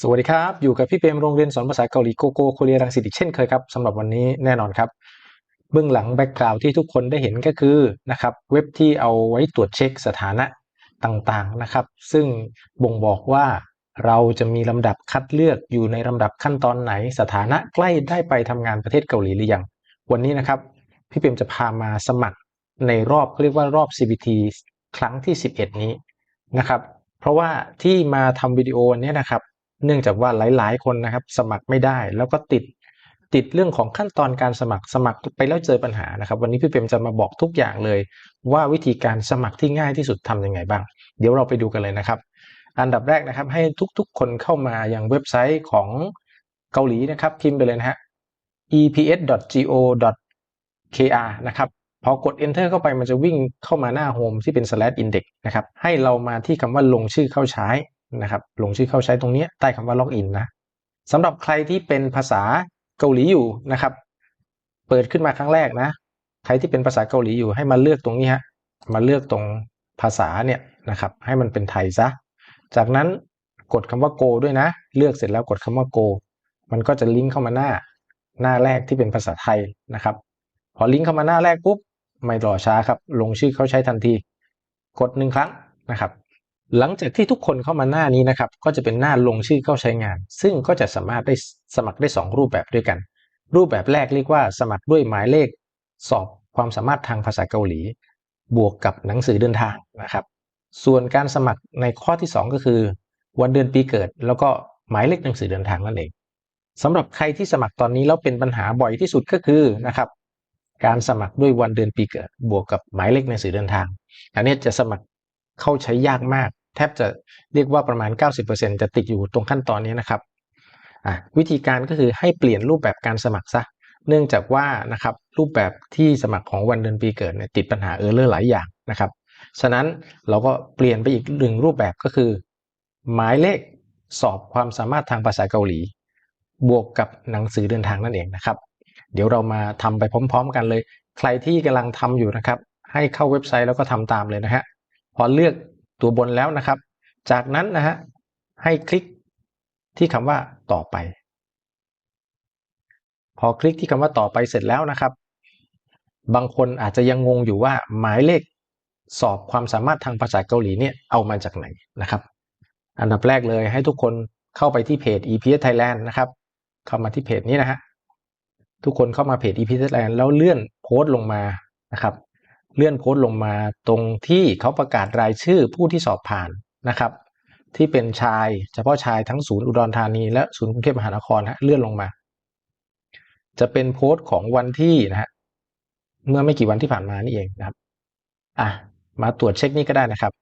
สวัสดีครับ อยู่กับพี่เปรมโรงเรียนสอนภาษาเกาหลีโกโก้โคเรียรังสิตอีกเช่นเคยครับสำหรับวันนี้แน่นอนครับ เบื้องหลังแบ็กกราวที่ทุกคนได้เห็นก็คือนะครับเว็บที่เอาไว้ตรวจเช็คสถานะต่างๆนะครับ ซึ่งบ่งบอกว่าเราจะมีลำดับคัดเลือกอยู่ในลำดับขั้นตอนไหน สถานะใกล้ได้ไปทำงานประเทศเกาหลีหรือยังวันนี้นะครับ พี่เปรมจะพามาสมัครในรอบเขาเรียกว่ารอบ CBT ครั้งที่ 11 นี้นะครับ เพราะว่าที่มาทำวิดีโอวันนี้นะครับ เนื่องจากว่าหลาย ๆ คนนะครับสมัครไม่ได้แล้วก็ติดติดเรื่องของขั้นตอนการสมัครสมัครไปแล้วเจอปัญหานะครับ วันนี้พี่เปรมจะมาบอกทุกอย่างเลย ว่าวิธีการสมัครที่ง่ายที่สุดทำยังไงบ้าง เดี๋ยวเราไปดูกันเลยนะครับ อันดับแรกนะครับให้ทุกๆ คนเข้ามายังเว็บไซต์ของเกาหลีนะครับพิมพ์ไปเลยนะฮะ eps.go.kr นะครับพอกด enter เข้าไปมันจะวิ่งเข้ามาหน้าโฮมที่เป็น slash index นะครับให้เรามาที่คำว่าลงชื่อเข้าใช้ นะครับลงชื่อเข้าใช้ตรงนี้ใต้คำว่า login นะสำหรับใครที่เป็นภาษาเกาหลีอยู่นะครับ เปิดขึ้นมาครั้งแรกนะ ใครที่เป็นภาษาเกาหลีอยู่ให้มาเลือกตรงนี้ฮะมาเลือกตรงภาษาเนี่ยนะครับให้มันเป็นไทยซะ จากนั้นกดคำว่า go ด้วยนะ เลือกเสร็จแล้วกดคำว่า go มันก็จะลิงก์เข้ามาหน้าหน้าแรกที่เป็นภาษาไทยนะครับ พอลิงก์เข้ามาหน้าแรกปุ๊บไม่รอช้าครับ ลงชื่อเข้าใช้ทันที กดหนึ่งครั้งนะครับ หลังจากที่ทุกคนเข้ามาหน้านี้นะครับ ก็จะเป็นหน้าลงชื่อเข้าใช้งาน ซึ่งก็จะสามารถได้สมัครได้ 2 รูปแบบด้วยกัน รูปแบบแรกเรียกว่าสมัครด้วยหมายเลข สอบความสามารถทางภาษาเกาหลี บวกกับหนังสือเดินทางนะครับ ส่วนการสมัครในข้อที่ 2 ก็คือ วันเดือนปีเกิด แล้วก็หมายเลขหนังสือเดินทางนั่นเองสำหรับใครที่สมัครตอนนี้แล้วเป็นปัญหาบ่อยที่สุดก็คือนะครับการสมัครด้วยวันเดือนปีเกิด บวกกับหมายเลขหนังสือเดินทาง อันนี้จะสมัครเข้าใช้ยากมาก แทบจะเรียกว่าประมาณ 90%จะติดอยู่ตรงขั้นตอนนี้นะครับวิธีการก็คือให้เปลี่ยนรูปแบบการสมัครซะเนื่องจากว่านะครับรูปแบบที่สมัครของวันเดือนปีเกิดเนี่ยติดปัญหาเออร์เลอร์หลายอย่างนะครับฉะนั้นเราก็เปลี่ยนไปอีกหนึ่งรูปแบบก็คือ หมายเลขสอบความสามารถทางภาษาเกาหลี บวกกับหนังสือเดินทางนั่นเองนะครับ เดี๋ยวเรามาทำไปพร้อม ๆ กันเลย ใครที่กำลังทำอยู่นะครับ ให้เข้าเว็บไซต์แล้วก็ทำตามเลยนะฮะพอเลือก ตัวบนแล้วนะครับ จากนั้นนะฮะให้คลิกที่คำว่าต่อไป พอคลิกที่คำว่าต่อไปเสร็จแล้วนะครับ บางคนอาจจะยังงงอยู่ว่าหมายเลขสอบความสามารถทางภาษาเกาหลีเนี่ยเอามาจากไหนนะครับ อันดับแรกเลยให้ทุกคนเข้าไปที่เพจ EPS Thailand นะครับ เข้ามาที่เพจนี้นะฮะทุกคนเข้ามาเพจ EPS Thailand แล้วเลื่อนโพสต์ลงมานะครับ เลื่อนโพสต์ลงมาตรงที่เขาประกาศรายชื่อผู้ที่สอบผ่านนะครับ ที่เป็นชายเฉพาะชายทั้งศูนย์อุดรธานีและศูนย์กรุงเทพมหานครฮะเลื่อนลงมา จะเป็นโพสต์ของวันที่นะฮะเมื่อไม่กี่วันที่ผ่านมานี่เองนะครับอะมาตรวจเช็คนี่ก็ได้นะครับ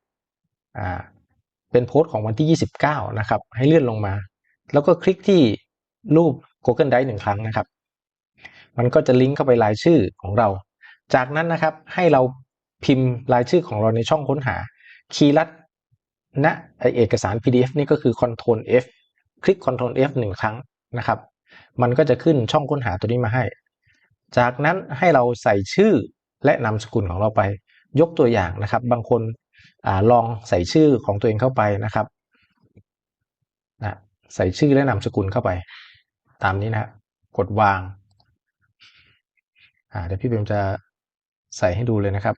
อ่าเป็นโพสต์ของวันที่ 29 นะครับ ให้เลื่อนลงมา แล้วก็คลิกที่รูป Google Drive หนึ่งครั้งนะครับ มันก็จะลิงก์เข้าไปรายชื่อของเรา จากนั้นนะครับให้เราพิมพ์รายชื่อของเราในช่องค้นหา คีย์ลัดณเอกสาร PDF นี่ก็คือ Ctrl F คลิก Ctrl F หนึ่งครั้งนะครับ มันก็จะขึ้นช่องค้นหาตัวนี้มาให้ จากนั้นให้เราใส่ชื่อและนามสกุลของเราไป ยกตัวอย่างนะครับ บางคนอลองใส่ชื่อของตัวเองเข้าไปนะครับนะใส่ชื่อและนามสกุลเข้าไป ตามนี้นะกดวางเดี๋ยวพี่เบมจะ ใส่ให้ดูเลยนะครับ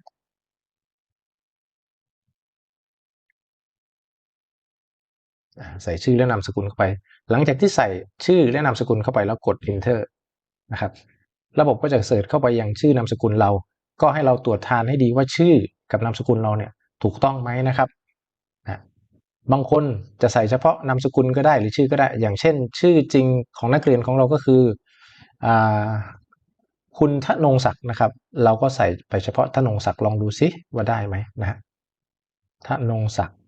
ใส่ชื่อและนามสกุลเข้าไป หลังจากที่ใส่ชื่อและนามสกุลเข้าไปแล้วกด enter นะครับ ระบบก็จะเสิร์ชเข้าไปยังชื่อนามสกุลเรา ก็ให้เราตรวจทานให้ดีว่าชื่อกับนามสกุลเราเนี่ยถูกต้องไหมนะครับนะบางคนจะใส่เฉพาะนามสกุลก็ได้หรือชื่อก็ได้ อย่างเช่น ชื่อจริงของนักเรียนของเราก็คืออ คุณทนงศักดิ์นะครับ เราก็ใส่ไปเฉพาะทนงศักดิ์ลองดูซิว่าได้ไหมนะฮะทนงศักดิ์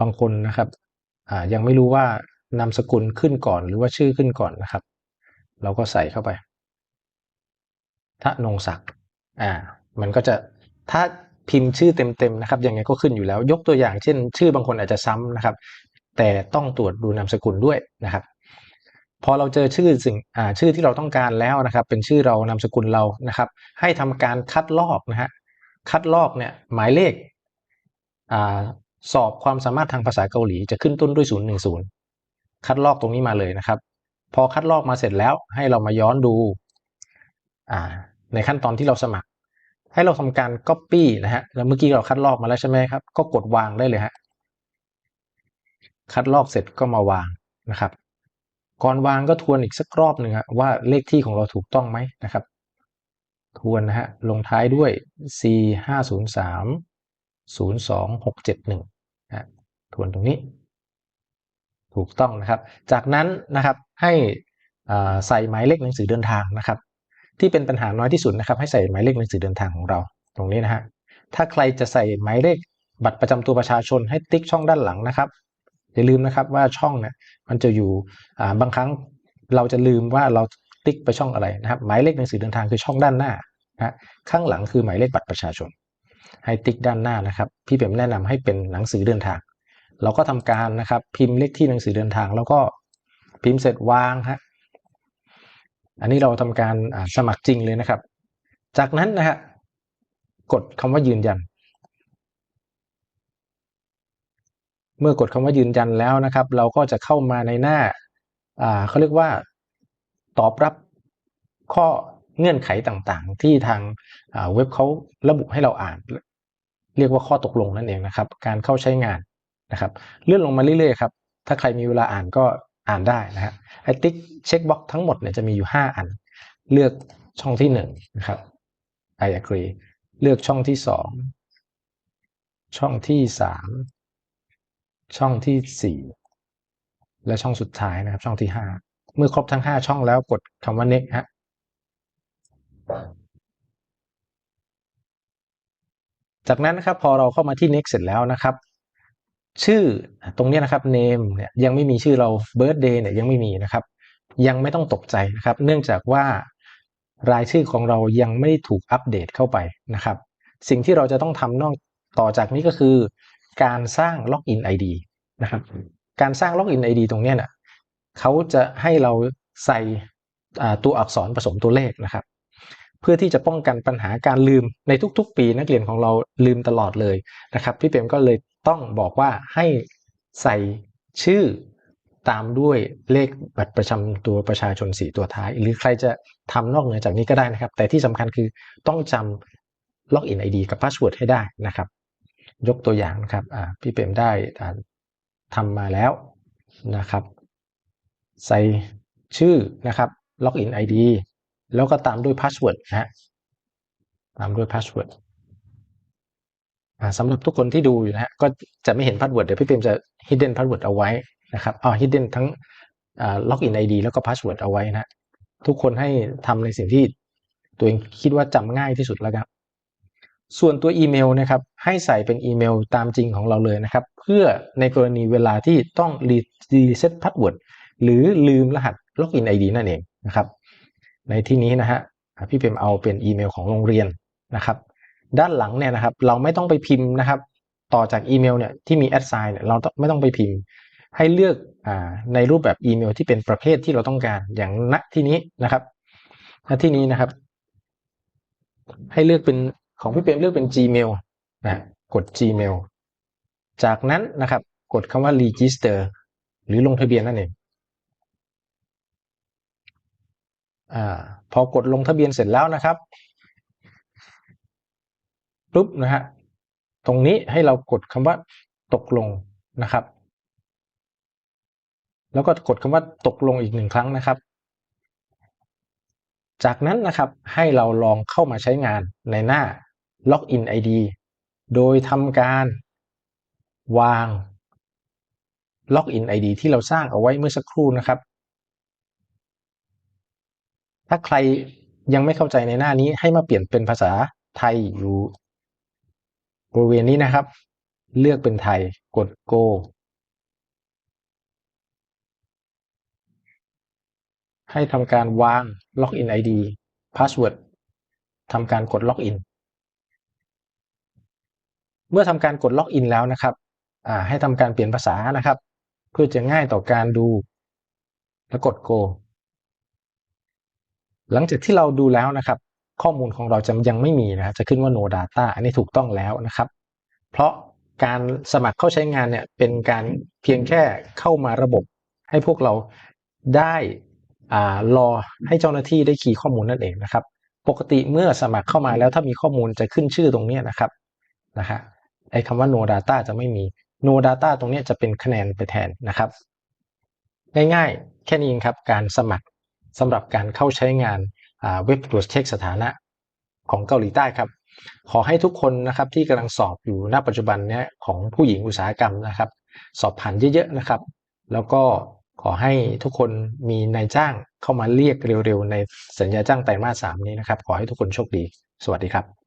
บางคนนะครับยังไม่รู้ว่านามสกุลขึ้นก่อนหรือว่าชื่อขึ้นก่อนนะครับ เราก็ใส่เข้าไปทนงศักดิ์อ่า มันก็จะถ้าพิมพ์ชื่อเต็มๆนะครับยังไงก็ขึ้นอยู่แล้ว ยกตัวอย่างเช่น ชื่อบางคนอาจจะซ้ำนะครับ แต่ต้องตรวจดูนามสกุลด้วยนะครับ พอเราเจอชื่อสิ่งชื่อที่เราต้องการแล้วนะครับ เป็นชื่อเรานามสกุลเรานะครับ ให้ทำการคัดลอกนะฮะคัดลอกเนี่ยหมายเลขอสอบความสามารถทางภาษาเกาหลี จะขึ้นต้นด้วย010คัดลอกตรงนี้มาเลยนะครับ พอคัดลอกมาเสร็จแล้วให้เรามาย้อนดูในขั้นตอนที่เราสมัคร ให้เราทำการ Copy นะฮะแล้วเมื่อกี้เราคัดลอกมาแล้วใช่ไหมครับก็กดวางได้เลยฮะคัดลอกเสร็จก็มาวางนะครับ ก่อนวางก็ทวนอีกสักรอบหนึ่งฮะว่าเลขที่ของเราถูกต้องไหมนะครับ ทวนนะฮะลงท้ายด้วย C 5 0 3 0 2 6 7 1นะทวนตรงนี้ ถูกต้องนะครับ จากนั้นนะครับให้ใส่หมายเลขหนังสือเดินทางนะครับ ที่เป็นปัญหาน้อยที่สุดนะครับ ให้ใส่หมายเลขหนังสือเดินทางของเรา ตรงนี้นะฮะถ้าใครจะใส่หมายเลขบัตรประจำตัวประชาชนให้ติ๊กช่องด้านหลังนะครับ อย่าลืมนะครับว่าช่องเนี่ยมันจะอยู่บางครั้งเราจะลืมว่าเราติ๊กไปช่องอะไรนะครับ หมายเลขหนังสือเดินทางคือช่องด้านหน้านะข้างหลังคือหมายเลขบัตรประชาชน ให้ติ๊กด้านหน้านะครับ พี่เป๋มแนะนำให้เป็นหนังสือเดินทาง เราก็ทำการนะครับ พิมพ์เลขที่หนังสือเดินทาง แล้วก็พิมพ์เสร็จวางฮะอันนี้เราทำการสมัครจริงเลยนะครับ จากนั้นนะฮะกดคำว่ายืนยัน เมื่อกดคำว่ายืนยันแล้วนะครับ เราก็จะเข้ามาในหน้าเขาเรียกว่าตอบรับข้อเงื่อนไขต่างๆ ที่ทางเว็บเขาระบุให้เราอ่าน เรียกว่าข้อตกลงนั่นเองนะครับ การเข้าใช้งานนะครับ เลื่อนลงมาเรื่อยๆครับถ้าใครมีเวลาอ่านก็อ่านได้นะฮะไอติ๊กเช็คบ็อกทั้งหมดเนี่ยจะมีอยู่ 5 อัน เลือกช่องที่1นะครับ I agree เลือกช่องที่ 2 ช่องที่3 ช่องที่ 4 และช่องสุดท้ายนะครับ ช่องที่ 5 เมื่อครบทั้ง 5 ช่องแล้วกดคำว่า next ฮะจากนั้นนะครับพอเราเข้ามาที่ next เสร็จแล้วนะครับ ชื่อตรงนี้นะครับ name เนี่ยยังไม่มีชื่อเรา birthday เนี่ยยังไม่มีนะครับ ยังไม่ต้องตกใจนะครับ เนื่องจากว่ารายชื่อของเรายังไม่ได้ถูกอัปเดตเข้าไปนะครับ สิ่งที่เราจะต้องทำนอกต่อจากนี้ก็คือ การสร้างล็อกอิน ID นะครับ การสร้างล็อกอิน ID ตรงนี้เนี่ยเขาจะให้เราใส่ตัวอักษรผสมตัวเลขนะครับ เพื่อที่จะป้องกันปัญหาการลืมในทุกๆ ปีนักเรียนของเราลืมตลอดเลยนะครับ พี่เปรมก็เลยต้องบอกว่าให้ใส่ชื่อตามด้วยเลขบัตรประจำตัวประชาชนสีตัวท้าย หรือใครจะทำนอกเหนือจากนี้ก็ได้นะครับ แต่ที่สำคัญคือต้องจำล็อกอินไอดีกับพาสเวิร์ดให้ได้นะครับ ยกตัวอย่างนะครับพี่เปรมได้ทำมาแล้วนะครับ ใส่ชื่อนะครับล็อกอินไอดีแล้วก็ตามด้วยพาสเวิร์ดนะฮะตามด้วยพาสเวิร์ดสำหรับทุกคนที่ดูอยู่นะฮะก็จะไม่เห็นพาสเวิร์ดเดี๋ยวพี่เปรมจะ hidden password เอาไว้นะครับอ๋อ hidden ทั้งล็อกอินไอดีแล้วก็พาสเวิร์ดเอาไว้นะทุกคนให้ทำในสิ่งที่ตัวเองคิดว่าจำง่ายที่สุดแล้วครับ ส่วนตัวอีเมลนะครับให้ใส่เป็นอีเมลตามจริงของเราเลยนะครับ เพื่อในกรณีเวลาที่ต้องรีเซ็ตพาสเวิร์ดหรือลืมรหัสล็อกอินไอดีนั่นเองนะครับ ในที่นี้นะฮะพี่เพมเอาเป็นอีเมลของโรงเรียนนะครับ ด้านหลังเนี่ยนะครับ เราไม่ต้องไปพิมพ์นะครับ ต่อจากอีเมลเนี่ยที่มีแอดไซน์เนี่ยเราไม่ต้องไปพิมพ์ ให้เลือกอในรูปแบบอีเมลที่เป็นประเภทที่เราต้องการอย่างณที่นี้นะครับณที่นี้นะครับ ให้เลือกเป็น ของพี่เปรมเลือกเป็น Gmail นะกด Gmail จากนั้นนะครับ กดคำว่า register หรือลงทะเบียนนั่นเองอ่าพอกดลงทะเบียนเสร็จแล้วนะครับปุ๊บนะฮะตรงนี้ให้เรากดคำว่าตกลงนะครับ แล้วก็กดคำว่าตกลงอีกหนึ่งครั้งนะครับ จากนั้นนะครับให้เราลองเข้ามาใช้งานในหน้า Login ID โดยทำการวาง Login ID ที่เราสร้างเอาไว้เมื่อสักครู่นะครับ ถ้าใครยังไม่เข้าใจในหน้านี้ให้มาเปลี่ยนเป็นภาษาไทยอยู่บริเวณนี้นะครับ เลือกเป็นไทยกด go ให้ทำการวาง login ID password ทำการกด login เมื่อทำการกด login แล้วนะครับให้ทำการเปลี่ยนภาษานะครับ เพื่อจะง่ายต่อการดู แล้วกด go หลังจากที่เราดูแล้วนะครับ ข้อมูลของเราจะยังไม่มีนะจะขึ้นว่า no data อันนี้ถูกต้องแล้วนะครับ เพราะการสมัครเข้าใช้งานเนี่ยเป็นการเพียงแค่เข้ามาระบบ ให้พวกเราได้อ่ารอให้เจ้าหน้าที่ได้คีย์ข้อมูลนั่นเองนะครับ ปกติเมื่อสมัครเข้ามาแล้วถ้ามีข้อมูลจะขึ้นชื่อตรงนี้นะครับนะฮะ ไอ้คำว่า no data จะไม่มี no data ตรงนี้จะเป็นคะแนนไปแทนนะครับ ง่ายๆ แค่นี้เองครับการสมัครสำหรับการเข้าใช้งานเว็บตรวจเช็คสถานะของเกาหลีใต้ครับ ขอให้ทุกคนนะครับที่กำลังสอบอยู่ณปัจจุบันเนี้ยของผู้หญิงอุตสาหกรรมนะครับ สอบผ่านเยอะๆนะครับ แล้วก็ขอให้ทุกคนมีนายจ้างเข้ามาเรียกเร็วๆ ในสัญญาจ้างไตรมาสสามนี้นะครับ ขอให้ทุกคนโชคดี สวัสดีครับ